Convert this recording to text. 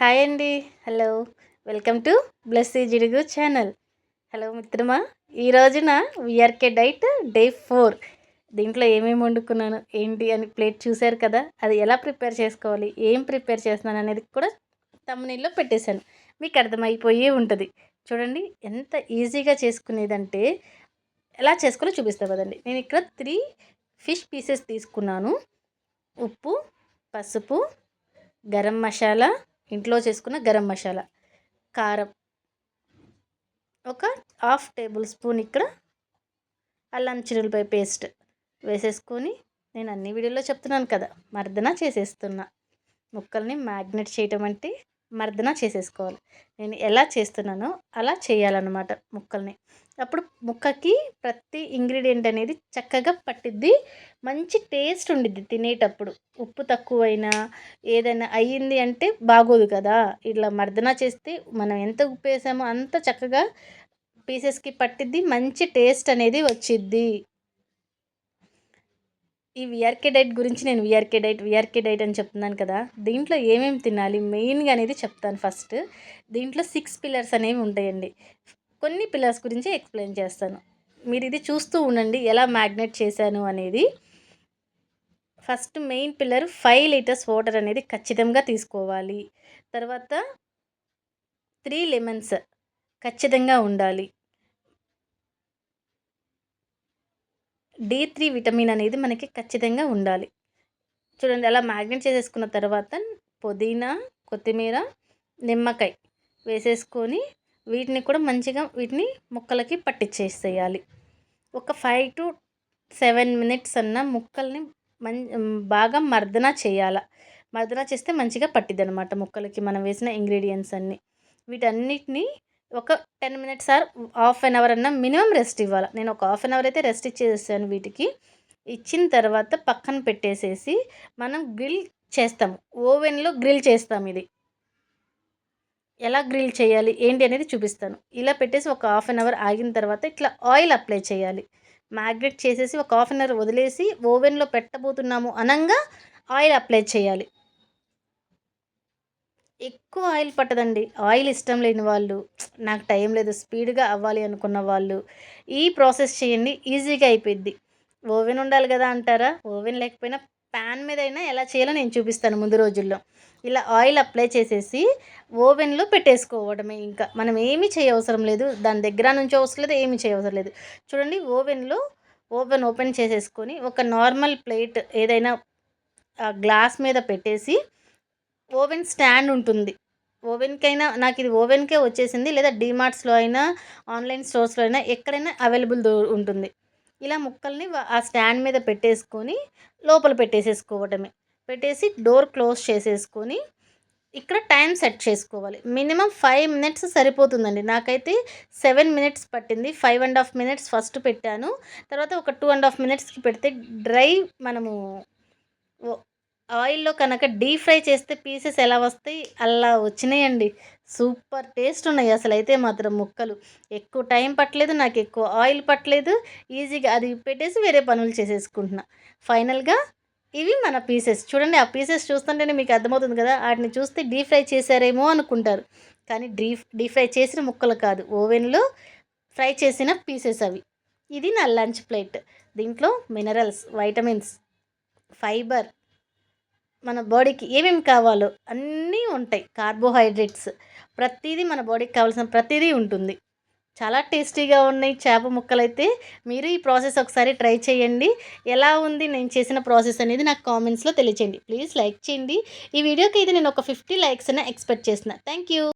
Hi అండి. Hello. Welcome to Blessy Jidugu channel. Hello మిత్రమా. ఈ రోజున విఆర్కే డైట్ డే ఫోర్. దీంట్లో ఏమేమి వండుకున్నాను ఏంటి అని ప్లేట్ చూశారు కదా అది ఎలా ప్రిపేర్ చేసుకోవాలి ఏం ప్రిపేర్ చేస్తున్నాను అనేది కూడా తమ్మునీళ్ళు పెట్టేశాను. మీకు అర్థమైపోయే ఉంటుంది. చూడండి ఎంత ఈజీగా చేసుకునేదంటే ఎలా చేసుకోవాలో చూపిస్తా కదండి. నేను ఇక్కడ త్రీ ఫిష్ పీసెస్ తీసుకున్నాను. ఉప్పు పసుపు గరం మసాలా ఇంట్లో చేసుకున్న గరం మసాలా కారం ఒక హాఫ్ టేబుల్ స్పూన్ ఇక్కడ అల్లం చిరులపై పేస్ట్ వేసేసుకొని నేను అన్ని వీడియోలో చెప్తున్నాను కదా మర్దన చేసేస్తున్నా. ముక్కల్ని మ్యాగ్నెట్ చేయటం అంటే మర్దన చేసేసుకోవాలి. నేను ఎలా చేస్తున్నానో అలా చేయాలన్నమాట ముక్కల్ని. అప్పుడు ముక్కకి ప్రతి ఇంగ్రీడియంట్ అనేది చక్కగా పట్టిద్ది. మంచి టేస్ట్ ఉండిద్ది తినేటప్పుడు. ఉప్పు తక్కువైనా ఏదైనా అయ్యింది అంటే బాగోదు కదా. ఇట్లా మర్దన చేస్తే మనం ఎంత ఉప్పు వేసామో అంత చక్కగా పీసెస్కి పట్టిద్ది. మంచి టేస్ట్ అనేది వచ్చిద్ది. ఈ విఆర్కే డైట్ గురించి నేను విఆర్కే డైట్ విఆర్కే డైట్ అని చెప్తున్నాను కదా. దీంట్లో ఏమేమి తినాలి? మెయిన్గా అనేది చెప్తాను ఫస్ట్. దీంట్లో సిక్స్ పిల్లర్స్ అనేవి ఉంటాయండి. కొన్ని పిల్లర్స్ గురించి ఎక్స్ప్లెయిన్ చేస్తాను. మీరు ఇది చూస్తూ ఉండండి ఎలా మ్యాగ్నెట్ చేశాను అనేది. First main pillar five litres water అనేది ఖచ్చితంగా తీసుకోవాలి. తర్వాత త్రీ లెమన్స్ ఖచ్చితంగా ఉండాలి. డి త్రీ విటమిన్ అనేది మనకి ఖచ్చితంగా ఉండాలి. చూడండి అలా మ్యాగ్నెట్ చేసేసుకున్న తర్వాత పుదీనా కొత్తిమీర నిమ్మకాయ వేసేసుకొని వీటిని కూడా మంచిగా వీటిని ముక్కలకి పట్టించేసేయాలి ఒక ఫైవ్ టు సెవెన్ మినిట్స్ అన్న ముక్కల్ని మం బాగా మర్దన చేయాల. మర్దన చేస్తే మంచిగా పట్టిద్ది అనమాట ముక్కలకి మనం వేసిన ఇంగ్రీడియంట్స్ అన్నీ. వీటన్నిటిని ఒక ten minutes or half an hour అన్న మినిమం రెస్ట్ ఇవ్వాలి. నేను ఒక హాఫ్ అన్ అవర్ అయితే రెస్ట్ ఇచ్చేసాను వీటికి. ఇచ్చిన తర్వాత పక్కన పెట్టేసేసి మనం గ్రిల్ చేస్తాం ఓవెన్లో గ్రిల్ చేస్తాం ఇది. ఎలా గ్రిల్ చేయాలి ఏంటి అనేది చూపిస్తాను. ఇలా పెట్టేసి ఒక హాఫ్ అన్ అవర్ ఆగిన తర్వాత ఇట్లా ఆయిల్ అప్లై చేయాలి. మ్యాగ్నెట్ చేసేసి ఒక హాఫ్ అన్ అవర్ వదిలేసి ఓవెన్లో పెట్టబోతున్నాము అనంగా ఆయిల్ అప్లై చేయాలి. ఎక్కువ ఆయిల్ పట్టదండి. ఆయిల్ ఇష్టం లేని వాళ్ళు నాకు టైం లేదు స్పీడ్గా అవ్వాలి అనుకున్న వాళ్ళు ఈ ప్రాసెస్ చేయండి ఈజీగా అయిపోయిద్ది. ఓవెన్ ఉండాలి కదా అంటారా? ఓవెన్ లేకపోయినా ప్యాన్ మీద అయినా ఎలా చేయాలో నేను చూపిస్తాను ముందు రోజుల్లో. ఇలా ఆయిల్ అప్లై చేసేసి ఓవెన్లో పెట్టేసుకోవడమే ఇంకా. మనం ఏమీ చేయవసరం లేదు. దాని దగ్గర నుంచి అవసరం లేదు ఏమీ చేయవసరం లేదు. చూడండి ఓవెన్లో ఓవెన్ ఓపెన్ చేసేసుకొని ఒక నార్మల్ ప్లేట్ ఏదైనా గ్లాస్ మీద పెట్టేసి ఓవెన్ స్టాండ్ ఉంటుంది. ఓవెన్కైనా నాకు ఇది ఓవెన్కే వచ్చేసింది. లేదా డీమార్ట్స్లో అయినా ఆన్లైన్ స్టోర్స్లో అయినా ఎక్కడైనా అవైలబుల్ ఉంటుంది. ఇలా ముక్కల్ని ఆ స్టాండ్ మీద పెట్టేసుకొని లోపల పెట్టేసేసుకోవటమే. పెట్టేసి డోర్ క్లోజ్ చేసేసుకొని ఇక్కడ టైం సెట్ చేసుకోవాలి. మినిమం ఫైవ్ మినిట్స్ సరిపోతుందండి. నాకైతే సెవెన్ మినిట్స్ పట్టింది. Five and half minutes first పెట్టాను. తర్వాత ఒక టూ అండ్ హాఫ్ మినిట్స్కి పెడితే డ్రై మనము ఆయిల్లో కనుక డీప్ ఫ్రై చేస్తే పీసెస్ ఎలా వస్తాయి? అలా వచ్చినాయండి. సూపర్ టేస్ట్ ఉన్నాయి అసలు అయితే మాత్రం ముక్కలు. ఎక్కువ టైం పట్టలేదు నాకు ఎక్కువ ఆయిల్ పట్టలేదు. ఈజీగా అది పెట్టేసి వేరే పనులు చేసేసుకుంటున్నా. ఫైనల్గా ఇవి మన పీసెస్. చూడండి ఆ పీసెస్ చూస్తుంటేనే మీకు అర్థమవుతుంది కదా వాటిని చూస్తే డీప్ ఫ్రై చేశారేమో అనుకుంటారు. కానీ డీ డీప్ ఫ్రై చేసిన ముక్కలు కాదు ఓవెన్లో ఫ్రై చేసిన పీసెస్ అవి. ఇది నా లంచ్ ప్లేట్. దీంట్లో మినరల్స్ వైటమిన్స్ ఫైబర్ మన బాడీకి ఏమేమి కావాలో అన్నీ ఉంటాయి. కార్బోహైడ్రేట్స్. ప్రతిదీ మన బాడీకి కావాల్సిన ప్రతిదీ ఉంటుంది. చాలా టేస్టీగా ఉన్నాయి. చేప ముక్కలు అయితే మీరు ఈ ప్రాసెస్ ఒకసారి ట్రై చేయండి. ఎలా ఉంది? నేను చేసిన ప్రాసెస్ అనేది నాకు కామెంట్స్లో తెలియచేయండి. ప్లీజ్ లైక్ చేయండి. ఈ వీడియోకి అయితే నేను ఒక ఫిఫ్టీ లైక్స్ అయినా ఎక్స్పెక్ట్ చేసిన థ్యాంక్ యూ.